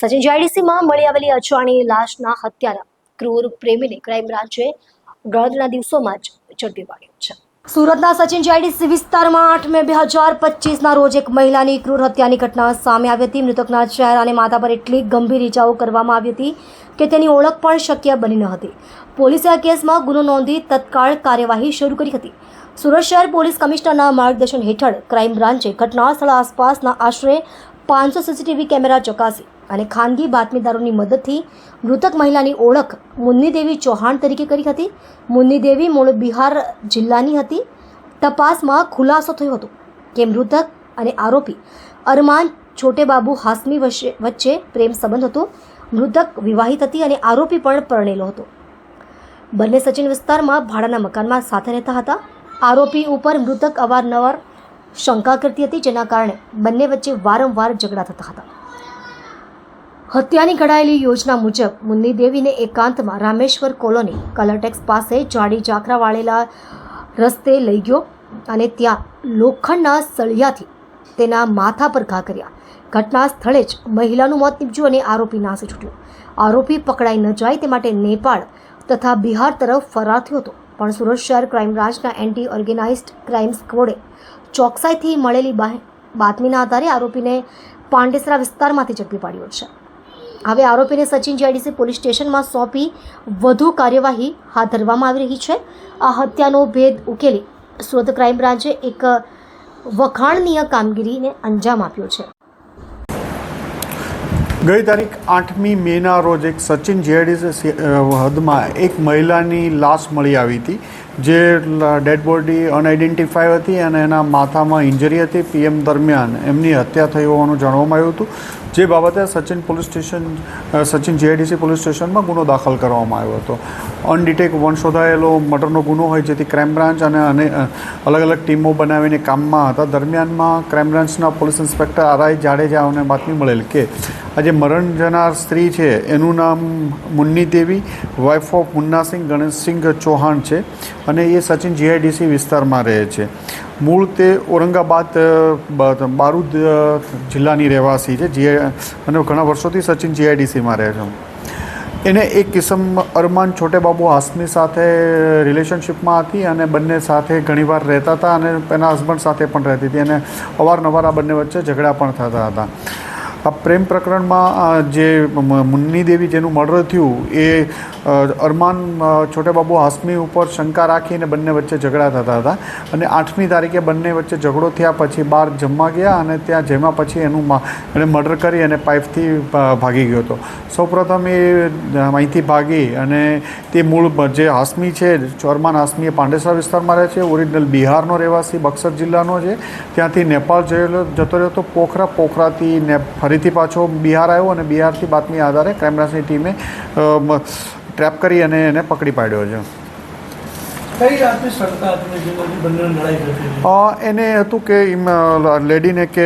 સચિન જીઆઈડીસીમાં મળી આવેલી અજાણી લાશના હત્યારા ક્રૂર પ્રેમીને ક્રાઇમ બ્રાન્ચે ગણતરીના દિવસોમાં જ ઝડપી પાડ્યો છે. સુરતના સચિન જીઆઈડીસી વિસ્તારમાં આઠ મે બે હજાર પચીસના રોજ એક મહિલાની ક્રૂર હત્યાની ઘટના સામે આવી હતી. મૃતકના ચહેરા અને માથા પર એટલી ગંભીર ઇજાઓ કરવામાં આવી હતી કે તેની ઓળખ પણ શક્ય બની ન હતી. પોલીસે આ કેસમાં ગુનો નોંધી તત્કાળ કાર્યવાહી શરૂ કરી હતી. સુરત શહેર પોલીસ કમિશનરના માર્ગદર્શન હેઠળ ક્રાઇમ બ્રાન્ચે ઘટના સ્થળ આસપાસના આશરે પાંચસો સીસીટીવી કેમેરા ચકાસી અને ખાનગી બાતમીદારોની મદદથી મૃતક મહિલાની ઓળખ મુન્નીદેવી ચૌહાણ તરીકે કરી હતી. મુન્નીદેવી મૂળ બિહાર જિલ્લાની હતી. તપાસમાં ખુલાસો થયો હતો કે મૃતક અને આરોપી અરમાન છોટેબાબુ હાસમી વચ્ચે પ્રેમ સંબંધ હતો. મૃતક વિવાહિત હતી અને આરોપી પણ પરણેલો હતો. બંને સચિન વિસ્તારમાં ભાડાના મકાનમાં સાથે રહેતા હતા. આરોપી ઉપર મૃતક અવારનવાર શંકા કરતી હતી, જેના કારણે બંને વચ્ચે વારંવાર ઝઘડા થતા હતા. હત્યાની ઘડાયેલી યોજના મુજબ મુન્ની દેવીને એકાંતમાં રામેશ્વર કોલોની કલરટેક્સ પાસે જાડી ઝાંખરા વાળેલા રસ્તે લઈ ગયો અને ત્યાં લોખંડના સળિયાથી તેના માથા પર ઘા કર્યા. ઘટના સ્થળે જ મહિલાનું મોત નીપજ્યું અને આરોપી નાસી છૂટ્યો. આરોપી પકડાઈ ન જાય તે માટે નેપાળ તથા બિહાર તરફ ફરાર થયો હતો. પણ સુરત શહેર ક્રાઇમ બ્રાન્ચના એન્ટી ઓર્ગેનાઇઝ્ડ ક્રાઇમ સ્કવોડે ચોકસાઈથી મળેલી બાતમીના આધારે આરોપીને પાંડેસરા વિસ્તારમાંથી ઝડપી પાડ્યો છે. હવે આરોપીને સચિન જીઆઈડીસી પોલીસ સ્ટેશનમાં સોંપી વધુ કાર્યવાહી હાથ ધરવામાં આવી રહી છે. આ હત્યાનો ભેદ ઉકેલી સુરત ક્રાઇમ બ્રાન્ચે એક વખાણનીય કામગીરીને અંજામ આપ્યો છે. ગઈ તારીખ આઠમી મેના રોજ એક સચિન જીઆઈડીસી હદમાં એક મહિલાની લાશ મળી આવી હતી. જે ડેડ બોડી અનઆઇડેન્ટિફાઈ હતી અને એના માથામાં ઇન્જરી હતી પીએમ દરમિયાન. એમની હત્યા થઈ હોવાનું જાણવામાં આવ્યું હતું. જે બાબતે Sachin police station Sachin GIDC police સ્ટેશનમાં ગુનો દાખલ કરવામાં આવ્યો હતો. અનડિટેક વન શોધાયેલો મર્ડરનો ગુનો હોય, જેથી ક્રાઇમ બ્રાન્ચ અને અલગ અલગ ટીમો બનાવીને કામમાં હતા. દરમિયાનમાં ક્રાઇમ બ્રાન્ચના પોલીસ ઇન્સ્પેક્ટર આરઆઈ જાડેજાઓને બાતમી મળેલ કે આજે મરણ જનાર સ્ત્રી છે. એનું નામ મુન્ની દેવી વાઇફ ઓફ મુન્નાસિંહ ગણેશસિંહ ચૌહાણ છે. અને એ સચિન જીઆઈડીસી વિસ્તારમાં રહે છે. મૂળ તે ઔરંગાબાદ બારૂદ જિલ્લાની રહેવાસી છે. જે અને ઘણા વર્ષોથી સચિન જીઆઈડીસીમાં રહે છે. એને એક કિસમ અરમાન છોટેબાબુ હાસમી સાથે રિલેશનશિપમાં હતી અને બંને સાથે ઘણીવાર રહેતા હતા અને એના હસબન્ડ સાથે પણ રહેતી હતી અને અવારનવાર આ બંને વચ્ચે ઝઘડા પણ થતા હતા. આ પ્રેમ પ્રકરણમાં જે મુન્ની દેવી જેનું મર્ડર થયું, એ અરમાન છોટે છોટેબાબુ હાસમી ઉપર શંકા રાખીને બંને વચ્ચે ઝઘડા થતા હતા અને આઠમી તારીખે બંને વચ્ચે ઝઘડો થયા પછી બહાર જમવા ગયા અને ત્યાં જેમાં પછી એનું એણે મર્ડર કરી અને પાઇપથી ભાગી ગયો હતો. સૌપ્રથમ એ અહીંથી ભાગી અને તે મૂળ જે હાસમી છે અરમાન હાસમી એ પાંડેસરા વિસ્તારમાં રહે છે, ઓરિજિનલ બિહારનો રહેવાસી, બક્સર જિલ્લાનો છે. ત્યાંથી નેપાળ જયેલો, જતો રહ્યો તો પોખરા, પોખરાથી ને ફરીથી પાછો બિહાર આવ્યો અને બિહારથી બાતમી આધારે ક્રાઇમ બ્રાન્ચની ટીમે ટ્રેપ કરી અને એને પકડી પાડ્યો છે. એને હતું કે લેડીને કે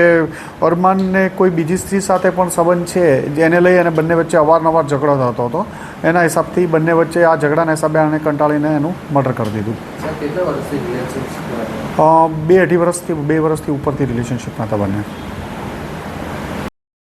અરમાનને કોઈ બીજી સ્ત્રી સાથે પણ સંબંધ છે જેને લઈ અને બંને વચ્ચે અવારનવાર ઝઘડો થતો હતો. એના હિસાબથી બંને વચ્ચે આ ઝઘડાના હિસાબે આને કંટાળીને એનું મર્ડર કરી દીધું. બે અઢી વર્ષથી બે વર્ષથી ઉપરથી રિલેશનશિપમાં હતા બંને.